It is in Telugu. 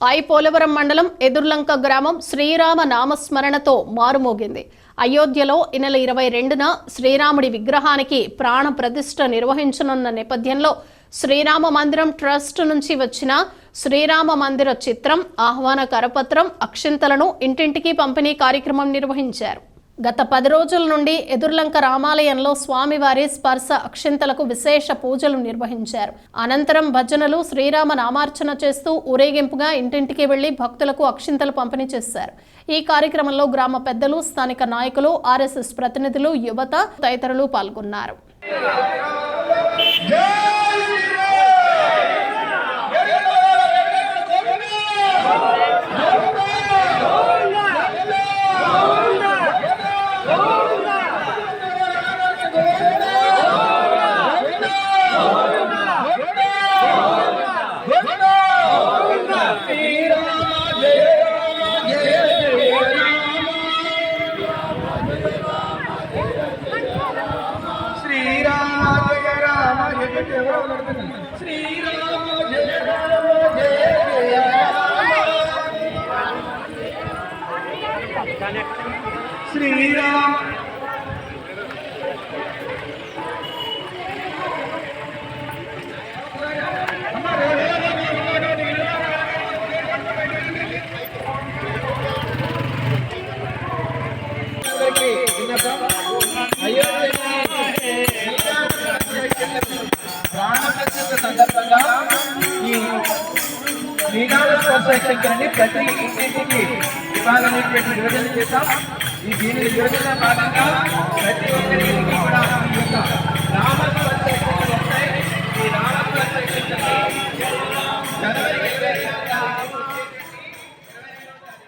ఐ పోలవరం మండలం ఎదుర్లంక గ్రామం శ్రీరామ నామస్మరణతో మారుమోగింది. అయోధ్యలో ఈ నెల ఇరవై రెండున శ్రీరాముడి విగ్రహానికి ప్రాణ ప్రతిష్ఠ నిర్వహించనున్న నేపథ్యంలో శ్రీరామ మందిరం ట్రస్ట్ నుంచి వచ్చిన శ్రీరామ మందిర చిత్రం ఆహ్వాన కరపత్రం అక్షింతలను ఇంటింటికి పంపిణీ కార్యక్రమం నిర్వహించారు. గత పది రోజుల నుండి ఎదుర్లంక రామాలయంలో స్వామివారి స్పర్శ అక్షింతలకు విశేష పూజలు నిర్వహించారు. అనంతరం భజనలు శ్రీరామ నామార్చన చేస్తూ ఊరేగింపుగా ఇంటింటికి వెళ్ళి భక్తులకు అక్షింతలు పంపిణీ చేశారు. ఈ కార్యక్రమంలో గ్రామ పెద్దలు స్థానిక నాయకులు ఆర్ఎస్ఎస్ ప్రతినిధులు యువత తదితరులు పాల్గొన్నారు. ಶ್ರೀರಾಮ ಜಯ ರಾಮ ಜಯ ಶ್ರೀರಾಮ ಜಯ ರಾಮ ಜಯ ಜಯ ರಾಮ ಶ್ರೀರಾಮ ప్రాణప్రతిష్ఠ సందర్భంగా ఈ శ్రీరామ సోసైటీ ప్రతి ఇంటికి ఇవ్వాలనేటువంటి యోజన చేస్తాం ఈ దీని యోజన భాగంగా ప్రతి ఒక్కరికి కూడా